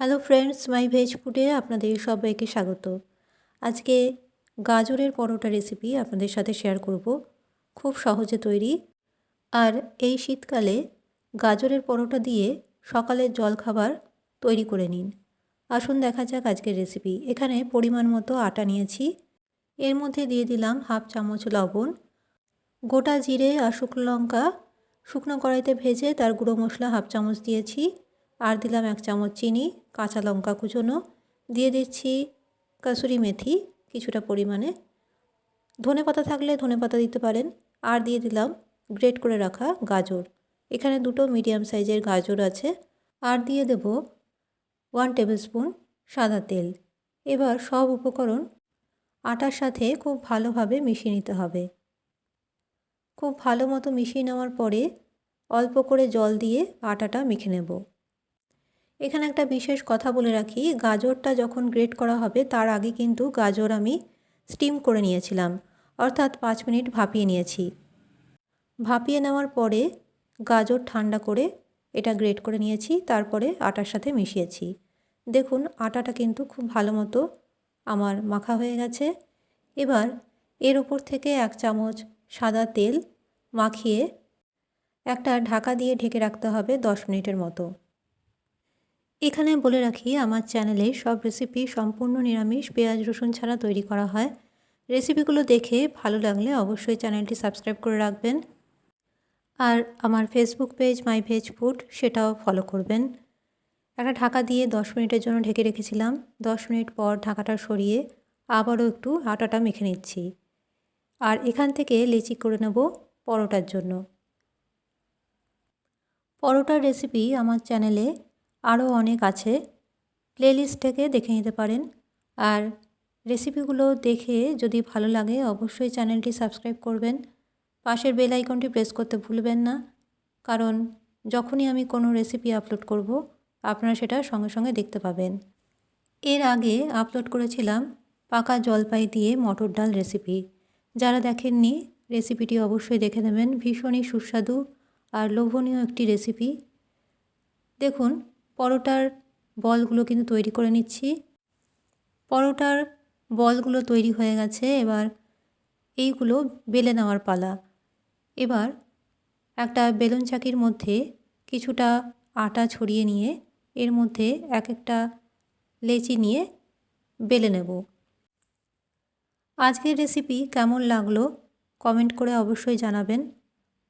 Hello friends মাই veg ফুডে আপনাদের সবাইকে স্বাগত। আজকে গাজরের পরোটা রেসিপি আপনাদের সাথে শেয়ার করব। খুব সহজে তৈরি। আর এই শীতকালে গাজরের পরোটা দিয়ে সকালের জলখাবার তৈরি করে নিন। আসুন দেখা যাক আজকের রেসিপি এখানে পরিমাণ মতো আটা নিয়েছি। এর মধ্যে দিয়ে দিলাম হাফ চামচ লবণ, গোটা জিরে আর শুকনো লঙ্কা। শুকনো কড়াইতে ভেজে তার গুঁড়ো মশলা হাফ চামচ দিয়েছি। আর দিলাম এক চামচ চিনি, কাঁচা লঙ্কা কুচোনো, দিয়ে দিচ্ছি কাসুরি মেথি কিছুটা পরিমাণে। ধনে পাতা থাকলে ধনে পাতা দিতে পারেন, আর দিয়ে দিলাম গ্রেট করে রাখা গাজর। এখানে দুটো মিডিয়াম সাইজের গাজর আছে, আর দিয়ে দেব ওয়ান টেবিল স্পুন সাদা তেল। এবার সব উপকরণ আটার সাথে খুব ভালোভাবে মিশিয়ে নিতে হবে। খুব ভালো মতো মিশিয়ে নেওয়ার পরে অল্প করে জল দিয়ে আটাটা মেখে নেব। এখানে একটা বিশেষ কথা বলে রাখি, গাজরটা যখন গ্রেট করা হবে তার আগে কিন্তু গাজর আমি স্টিম করে নিয়েছিলাম, অর্থাৎ পাঁচ মিনিট ভাপিয়ে নিয়েছি। ভাপিয়ে নেওয়ার পরে গাজর ঠান্ডা করে এটা গ্রেট করে নিয়েছি, তারপরে আটার সাথে মিশিয়েছি। দেখুন, আটাটা কিন্তু খুব ভালো মতো আমার মাখা হয়ে গেছে। এবার এর উপর থেকে এক চামচ সাদা তেল মাখিয়ে একটা ঢাকা দিয়ে ঢেকে রাখতে হবে দশ মিনিটের মতো। এখানে বলে রাখি, আমার চ্যানেলে সব রেসিপি সম্পূর্ণ নিরামিষ, পেঁয়াজ, রসুন ছাড়া তৈরি করা হয়। রেসিপিগুলো দেখে ভালো লাগলে অবশ্যই চ্যানেলটি সাবস্ক্রাইব করে রাখবেন। আর আমার Facebook page my veg food সেটাও ফলো করবেন। একটা ঢাকা দিয়ে দশ মিনিটের জন্য ঢেকে রেখেছিলাম। দশ মিনিট পর ঢাকাটা সরিয়ে আবারও একটু আটাটা মেখে নিচ্ছি। আর এখান থেকে লেচি করে নেব পরোটার জন্য। পরোটার রেসিপি আমার চ্যানেলে আরও অনেক আছে। প্লেলিস্ট থেকে দেখে নিতে পারেন। আর রেসিপিগুলো দেখে যদি ভালো লাগে, অবশ্যই চ্যানেলটি সাবস্ক্রাইব করবেন। পাশের বেল আইকনটি প্রেস করতে ভুলবেন না। কারণ যখনই আমি কোনো রেসিপি আপলোড করব, আপনারা সেটা সঙ্গে সঙ্গে দেখতে পাবেন। এর আগে আপলোড করেছিলাম পাকা জলপাই দিয়ে মটর ডাল রেসিপি। যারা দেখেননি, রেসিপিটি অবশ্যই দেখে নেবেন। ভীষণই সুস্বাদু আর লোভনীয় একটি রেসিপি। দেখুন পরোটার বলগুলো কিন্তু তৈরি করে নিচ্ছি। পরোটার বলগুলো তৈরি হয়ে গেছে, এবার এইগুলো বেলে নেওয়ার পালা। এবার একটা বেলুন চাকির মধ্যে কিছুটা আটা ছড়িয়ে নিয়ে এর মধ্যে এক একটা লেচি নিয়ে বেলে নেব। আজকের রেসিপি কেমন লাগল কমেন্ট করে অবশ্যই জানাবেন।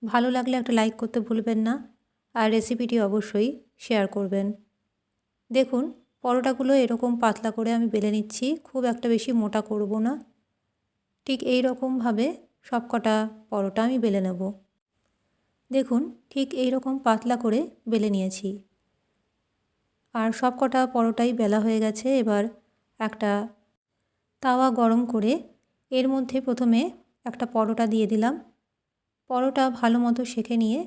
ভালো লাগলে একটা লাইক করতে ভুলবেন না। আর রেসিপিটি অবশ্যই শেয়ার করবেন। দেখুন, পরোটাগুলো এরকম পাতলা করে আমি বেলে নিচ্ছি, খুব একটা বেশি মোটা করব না। ঠিক এই রকমভাবে সব কটা পরোটা আমি বেলে নেব। দেখুন, ঠিক এই রকম পাতলা করে বেলে নিয়েছি। আর সব কটা পরোটাই বেলা হয়ে গেছে, এবার একটা তাওয়া গরম করে এর মধ্যে প্রথমে একটা পরোটা দিয়ে দিলাম। পরোটা ভালো মতো সেঁকে নিয়ে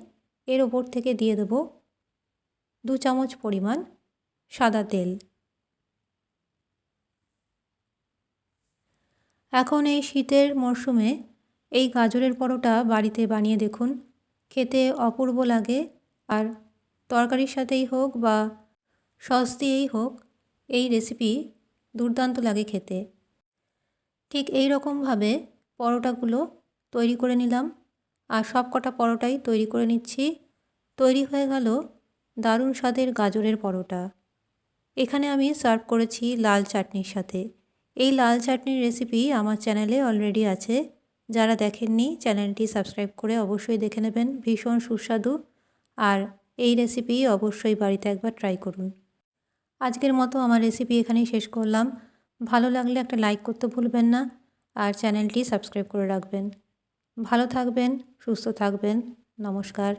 এর ওপর থেকে দিয়ে দেব দু চামচ পরিমাণ সাদা তেল। এখন এই শীতের মরশুমে এই গাজরের পরোটা বাড়িতে বানিয়ে দেখুন। খেতে অপূর্ব লাগে আর তরকারির সাথেই হোক বা সস দিয়েই হোক এই রেসিপি দুর্দান্ত লাগে খেতে। ঠিক এই রকমভাবে পরোটাগুলো তৈরি করে নিলাম। আর সব কটা পরোটাই তৈরি করে নিচ্ছি। তৈরি হয়ে গেল দারুণ স্বাদের গাজরের পরোটা। এখানে আমি সার্ভ করেছি লাল চাটনির সাথে। এই লাল চাটনির রেসিপি আমার চ্যানেলে অলরেডি আছে। যারা দেখেননি, চ্যানেলটি সাবস্ক্রাইব করে অবশ্যই দেখে নেবেন। ভীষণ সুস্বাদু। আর এই রেসিপি অবশ্যই বাড়িতে একবার ট্রাই করুন। আজকের মতো আমার রেসিপি এখানেই শেষ করলাম। ভালো লাগলে একটা লাইক করতে ভুলবেন না। আর চ্যানেলটি সাবস্ক্রাইব করে রাখবেন। ভালো থাকবেন সুস্থ থাকবেন। নমস্কার।